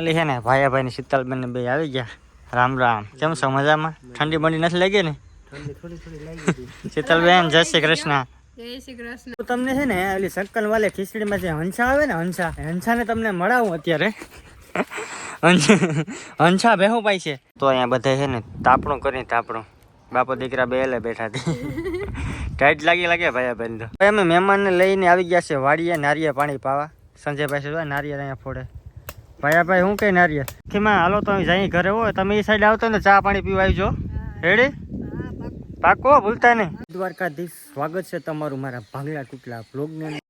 એટલે છે ને ભાઈ ભાઈ ને શીતલબેન બે આવી ગયા. રામ રામ. કેમ છો? મજામાં? ઠંડી બંડી નથી લાગી ને? શીતલ થોડી થોડી લાગી હતી. શીતલબેન જય શ્રી કૃષ્ણ. જય શ્રી કૃષ્ણ. તો તમને છે ને ઓલી સક્કલ વાલે ખીચડીમાં જે હંસા આવે ને હંસા. હંસાને તમને મળાવું અત્યારે. હંસ- હંસા બેહો પાય છે. તો અહીંયા બધા છે ને તાપણું કરીને તાપણું. બાપો દીકરા બે લે બેઠા હતી ટાઈટ લાગી લાગે ભાઈ બેન તો ભાઈ અમે મહેમાનને લઈને આવી ગયા છે વાડીએ નારિયેળ પાણી પાવા. સંજયભાઈ શું નારિયેળ અહીંયા ફોડે. ભાઈ ભાઈ હું કઈ નારિયેળ ખીમા હાલો તો જઈ ઘરે. હોય તમે એ સાઈડ આવતો ને ચા પાણી પીવા આવજો. રેડી પાકો. ભૂલતા નહીં. દ્વારકાધીશ સ્વાગત છે તમારું મારા ભાંગલા ટુકલા બ્લોગને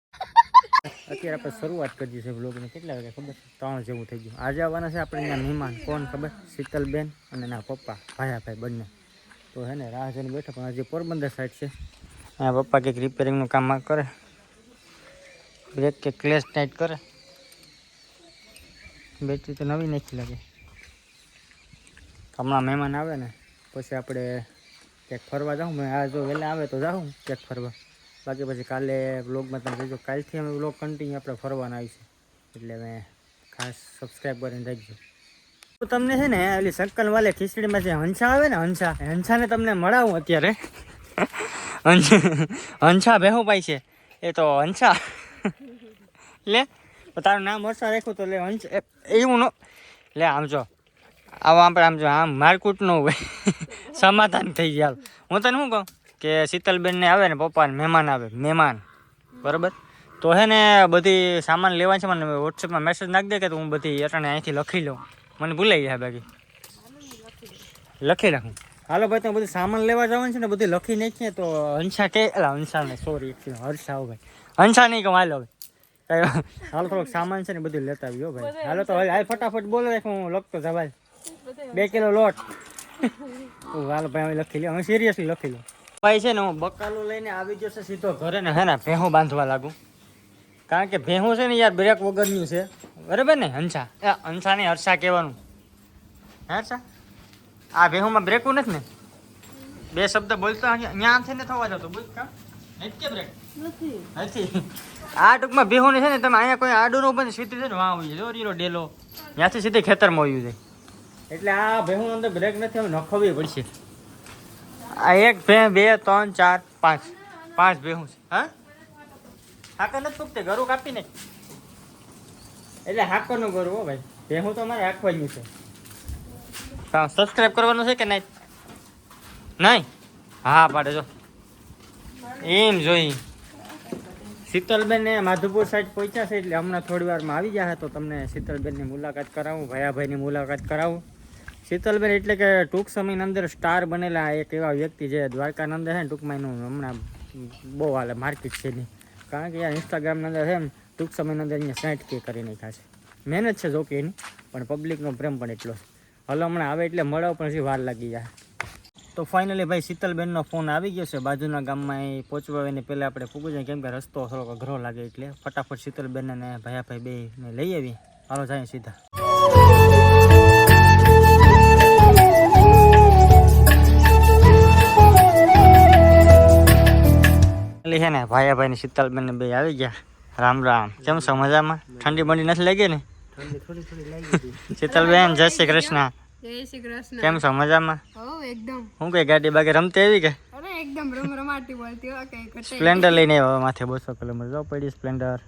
અત્યારે આપણે શરૂઆત કરી છે બ્લોગને કેટલા વાગે ખબર? ત્રણ જેવું થઈ ગયું. આજે આવવાના છે આપણે એના મહેમાન. કોણ ખબર? શીતલબેન અને ના પપ્પા ભાયા ભાઈ બંને. તો હે ને રાહ જોઈને બેઠા. પણ આજે પોરબંદર સાઈડ છે. અહીંયા પપ્પા કંઈક રિપેરિંગનું કામ કરે. બ્રેક કે ક્લેશ ટાઈટ કરે. બેટરી તો નવી નથી લાગે. હમણાં મહેમાન આવે ને, પછી આપણે ક્યાંક ફરવા જાઉં, મેં આ જો વહેલા આવે તો જાઉં ક્યાંક ફરવા. બાકી પછી કાલે બ્લોગમાં તમે જોજો, કાલથી અમે બ્લોગ કન્ટિન્યુ આપણે ફરવાના આવીશું. એટલે મેં ખાસ સબસ્ક્રાઈબ કરીને રાખજો. તો તમને છે ને, ઓલી સક્કલ વાલે ખીચડીમાં જે હંસા આવે ને, હંસા હંછાને તમને મળાવું અત્યારે. હંછા બેહું પાય છે. એ તો હંસા. લે. તારું નામ હર્ષા રાખ્યું તો લે હંસ એવું નો લે આમ જો. આવો આપણે આમ જો આમ મારકૂટ ન હોય સમાધાન થઈ ગયા. હું તને શું કહું? કે શીતલબેનને આવે ને પપ્પાને મહેમાન આવે મહેમાન. બરાબર? તો હે ને બધી સામાન લેવા છે મને વોટ્સએપમાં મેસેજ નાખી દે કે તો હું બધી અટાણે અહીંથી લખી લઉં. મને ભૂલાઈ જાય બાકી. લખી રાખું હાલો ભાઈ તમે બધું સામાન લેવા જવાનું છે ને બધું લખી નાખીએ તો હંસા કે હંસા ને સોરી હર્ષા ભાઈ. હંસા નહીં કહું હાલો ભાઈ કઈ હાલ થોડોક સામાન છે ને બધું લેતા આવ્યો ભાઈ. હાલો તો હાલ ફટાફટ બોલો રાખ, હું લખતો જવાય બે કિલો લોટ. હાલ ભાઈ, હવે લખી લ્યો. હવે સિરિયસલી લખી લો ભાઈ છે ને, હું બકાલો લઈને આવી ગયો છે સીધો ઘરે ને, હે ને, ભેહું બાંધવા લાગુ. કારણ કે ભેહું છે ને, યાર, બ્રેક વગરનું છે. બરાબર ને, હંસા. એ હંસા ને હર્ષા કહેવાનું. હે હર્ષા? આ ભેહુંમાં બ્રેકું નથી ને? બે શબ્દ બોલતા અહીંયા છે ને થવા જતો બોલ, કા? આ ટૂંકમાં ભેહું છે ને તમે અહીંયા કોઈ આડું નો બંધ સીધી છે ને વાં આવી જો રીલો ડેલો. ત્યાંથી સીધી ખેતરમાં આવ્યું છે. એટલે આ ભેહું અંદર બ્રેક નથી નખવી પડશે. આ એક ભે બે ત્રણ ચાર પાંચ. પાંચ ભેહું છે. હા? હાકર નથી ફૂકતે ગરું કાપી ને એટલે હાકરનું ગરું હો ભાઈ. ભેહું તો મારે રાખવાનું છે. સબસ્ક્રાઈબ કરવાનું છે કે નહીં? નહીં? હા પાડે જો. એમ જોઈ. શીતલબેન ને માધુપુર સાઈડ પહોંચ્યા છે એટલે હમણાં થોડી વારમાં આવી જાય તો તમને શીતલબેનની મુલાકાત કરાવું, ભયાભાઈની મુલાકાત કરાવું. શીતલબેન એટલે કે ટૂંક સમયની અંદર સ્ટાર બનેલા એક એવા વ્યક્તિ જે દ્વારકાનંદ છે ને, ટૂંકમાં એનું હમણાં બહુ હાલે માર્કેટ છે નહીં કારણ કે યાર ઇન્સ્ટાગ્રામની અંદર છે ને ટૂંક સમયની અંદર અહીંયા સાઠ કે કરી નાખ્યા છે. મહેનત છે જોકે એની, પણ પબ્લિકનો પ્રેમ પણ એટલો છે. હલો હમણાં આવે એટલે મળો, પણ હજી વાર લાગી જાય. તો ફાઇનલી ભાઈ શીતલબેનનો ફોન આવી ગયો છે. બાજુના ગામમાં એ પહોંચવા એને પહેલાં આપણે પૂગી જાય કેમ કે રસ્તો થોડોક અઘરો લાગે એટલે. ફટાફટ શીતલબેન અને ભાઈ બે ને લઈ આવી. હાલો જાય સીધા. છે ને ભાયાભાઈ ને શીતલબેન બે આવી ગયા. રામ રામ. કેમ છો? મજામાં? ઠંડી બંડી નથી લાગી ને? શીતલબેન જય શ્રી કૃષ્ણ. જય શ્રી કૃષ્ણ. કેમ છો? મજામાં? હો એકદમ. હું કઈ ગાડી બાકી રમતી આવી કે? અરે એકદમ રમ રમાટી બોલતી હો કઈ કટે સ્પ્લેન્ડર લઈને આવ્યો માથે બસો કિલોમીટર જો પડી સ્પ્લેન્ડર.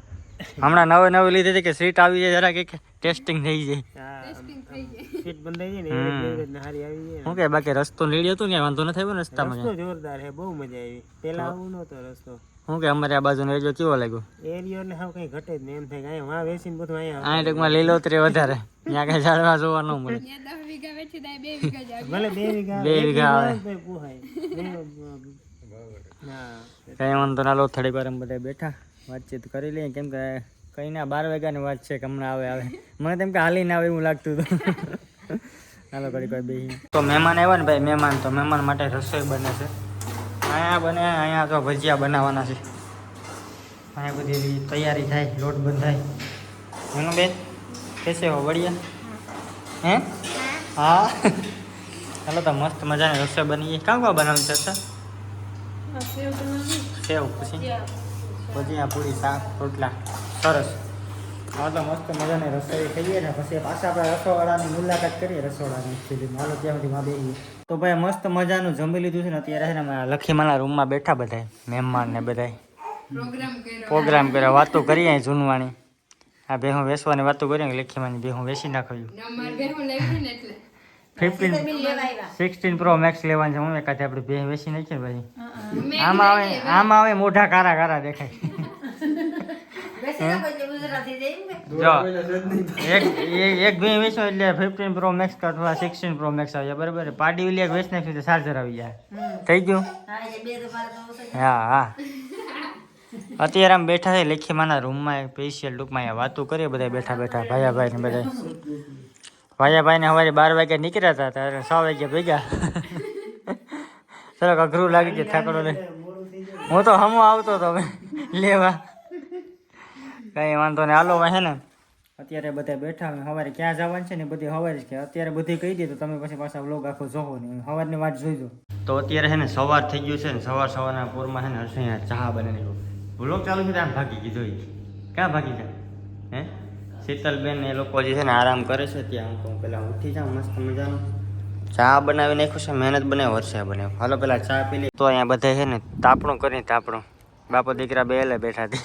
હમણાં નવે નવી લીધી હતી કે સીટ આવી જાય જરા કે ટેસ્ટિંગ થઈ જાય. ટેસ્ટિંગ થઈ જાય. સીટ બંધાઈ જાય ને એટલે હારી આવી જાય હું કે બાકી રસ્તો નીડ્યો હતો ને વાંધો ન થયો ને રસ્તામાં રસ્તો જોરદાર છે બહુ મજા આવી. પેલા આવું નતો રસ્તો. હું કે અમારે આ બાજુ એરિયો કેવો લાગ્યો? એરિયો ને હાવ કઈ ઘટે જ નહીં એમ થાય કે અહીંયા વાં વેચીને બધું અહીંયા આ ટૂંકમાં લીલોતરી વધારે. ત્યાં કઈ ઝાડવા જોવા ન મળે. ભલે બે વીઘા બે વીઘા આવે. કઈ વાંધો ના લો થોડી વાર બધા બેઠા વાતચીત કરી લઈએ. કેમ કે કઈ ના બાર વાગ્યાની વાત છે કે હમણાં આવે આવે. મને તેમ કે હાલી ના આવે એવું લાગતું હતું. ચાલો ઘડી કોઈ બે તો મહેમાન આવ્યા ને ભાઈ મહેમાન તો મહેમાન માટે રસોઈ બને છે. અહીંયા બને અહીંયા તો ભજીયા બનાવવાના છે. અહીંયા બધી તૈયારી થાય લોટ બંધાય. એનું બેન કેસે હો વળિયા હે? હા. ચાલો તો મસ્ત મજાની રસોઈ બની ગઈ કાં કાં બનાવી છે સેવ પછી? ભજીયા પૂરી શાક રોટલા. સરસ. હા તો મસ્ત મજાની રસોઈ ખાઈએ ને પછી પાછા આપણે રસોડાની મુલાકાત કરીએ રસોડાની એકચ્યુઅલી હાલો ત્યાં સુધી માં બેસીએ તો ભાઈ મસ્ત મજાનું જમી લીધું છે ને અત્યારે છે ને લખીમાના રૂમમાં બેઠા બધા મહેમાન ને બધા પ્રોગ્રામ કર્યા. વાતો કરીએ અહીં જૂનવાણી. આ બેહું વેસવાની વાતો કરીએ ને લખીમાની બેહું વેસી નાખ્યું અમારે બેહું લેવી ને એટલે. ફિફ્ટીન સિક્સટીન પ્રો મેક્સ લેવાનું છે. હું એકાદે આપણે બે વેસી નાખીએ ને ભાઈ આમાં આવે આમાં આવે મોઢા કારા કારા દેખાય. જો. એક એક- એક બે વેચો એટલે ફિફ્ટીન પ્રો મેક્સ અથવા સિક્સટીન પ્રો મેક્સ આવી જાય બરાબર? પાર્ટી ઓલી એક વેચ નાખ્યું તો ચાર્જર આવી જાય. થઈ ગયું? હા હા અત્યારે આમ બેઠા છે લેખીમાના રૂમમાં સ્પેશિયલ ટૂંકમાં અહીંયા વાતો કરીએ બધા બેઠા બેઠા ભાયાભાઈ ને બધા. ભાયાભાઈ ને સવારે બાર વાગ્યા નીકળ્યા હતા ત્યારે છ વાગ્યા ભેગા. ચલો અઘરું લાગી ગયું થાકડો લે હું તો હમો આવતો હતો હવે લેવા. કઈ વાંધો ને હાલો હે ને. અત્યારે બધા બેઠા સવારે ક્યાં જવાનું છે ને બધી સવારે જ કે અત્યારે બધી કહી દે તો તમે પછી પાછા વ્લોગ આખો જોવો ને સવારની વાત જોઈજો. તો અત્યારે છે ને સવાર થઈ ગયું છે ને સવાર સવારના પૂરમાં છે ને હર્ષ ચા બને વ્લોગ ચાલુ છે ત્યાં ભાગી ગયો જોઈ. ક્યાં ભાગી જાય હે? શીતલબેન ને એ લોકો જે છે ને આરામ કરે છે ત્યાં. હું કહું પેલા ઉઠી જાઉં મસ્ત મજાનું. ચા બનાવી નાખ્યું છે મહેનત બનાવી વર્ષે બનાવ્યું. હાલો પેલા ચા પી લે તો અહીંયા બધા છે ને તાપણું કરીને તાપણું. બાપો દીકરા બે બેઠા હતી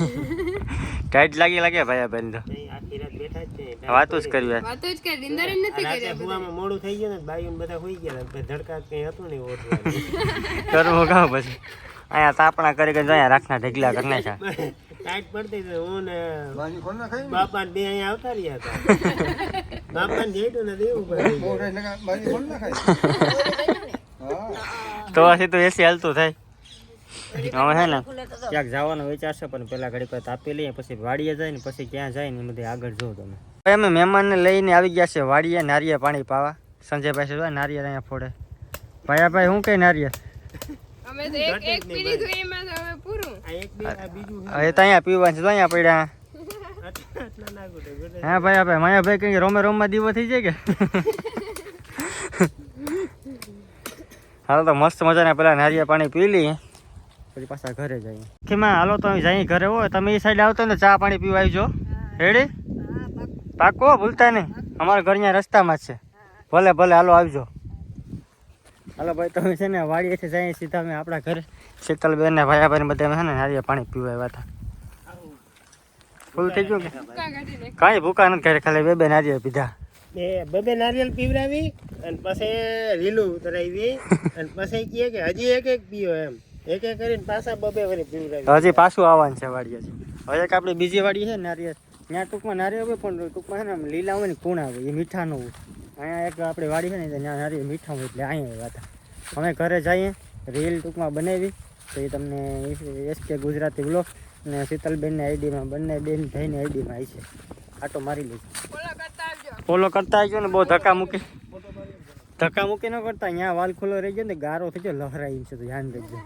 ટાઈટ લાગી લાગે ભાઈ બેન તો. વાતો આખી રાત બેઠા જ છે વાતું જ કર્યું યાર. વાતો જ કરી નિંદર જ નથી કરી કર્યા હુવામાં મોડું થઈ ગયું ને બાઈઓ બધા હોઈ ગયા ને ધડકા કઈ હતું નહીં ઓછું કરવો કા પછી. અહીંયા તાપણા કરી કરી અહીંયા રાખના ઢગલા કરી નાખ્યા. ટાઈટ પડતી હતી હું ને બાપા ને બે અહીંયા આવતા રહ્યા હતા. બાપા ને જેઠું ને દેવું પડે. તો પછી તો એસી હાલતું થાય. હવે હે ને ક્યાંક જવાનો વિચાર છે પણ પેલા ઘડી પર તાપી લઈએ પછી વાડીએ જાય ને પછી ક્યાં જાય ને એ બધે આગળ જો તમે. અમે મહેમાનને લઈને આવી ગયા છે વાડીએ નારિયેળ પાણી પાવા. સંજયભાઈ શું નારિયેળ અહીંયા ફોડે. ભાઈ ભાઈ હું કઈ નારિયેળ? અમે તો એક એક પી લીધું એમાં તો હવે પૂરું. આ એક બે આ બીજું હવે તો અહીંયા પીવાનું છે તો અહીંયા પડ્યા. હા ભાઈ ભાઈ માયાભાઈ કઈ રોમે રોમમાં દીવો થઈ જાય કે? હાલો તો મસ્ત મજાના પેલા નારિયેળ પાણી પી લઈએ. પછી પાછા ઘરે જઈએ. કેમાં? હાલો તો અહીં જઈએ ઘરે. હોય તમે એ સાઈડ આવતો ને ચા પાણી પીવા આવજો. રેડી પાકો ભૂલતા નહીં. અમારા ઘર અહીંયા રસ્તામાં જ છે. ભલે ભલે હાલો આવજો. હાલો ભાઈ તમે છે ને વાડીએથી જઈએ સીધા અમે આપણા ઘરે. શીતલબેન ને ભાયાભાઈ ને બધા છે ને નારિયેળ પાણી પીવા આવ્યા હતા. ફૂલ થઈ ગયું કે? કાંઈ ભૂકા નથી ઘરે ખાલી બે બે નારિયેળ પીધા. બે બબે નારિયેલ પીવડાવી અને પછી લીલું ઉતરાવી અને પછી કહે કે હજી એક એક પીઓ એમ. એક એક કરીને પાછા બબે વળી પીવડાવી હજી પાછું આવવાનું છે વાડીએ હવે એક આપણી બીજી વાડી છે નારિયેળ. ત્યાં ટૂંકમાં નારિયેળ હોય પણ ટૂંકમાં છે ને આમ લીલા હોય ને કુણ આવે એ મીઠા ન હોય. અહીંયા એક આપણી વાડી છે ને ત્યાં નારિયેળ મીઠા હોય એટલે અહીંયા આવ્યા હતા અમે ઘરે જઈએ રીલ ટૂંકમાં બનાવી તો એ તમને એસકે ગુજરાતી બ્લોગ અને શીતલબેનની આઈડીમાં બંને બેન ભાઈની આઈડીમાં આવી છે. આટો મારી લઈશ ફોલો કરતા આવજો ફોલો ને બહુ ધક્કા મૂકી. ધક્કા મૂકી ન કરતા અહીંયા વાલ ખુલ્લો રહી ગયો ને ગારો થઈ ગયો લહરાઈ છે તો ધ્યાન રાખજો.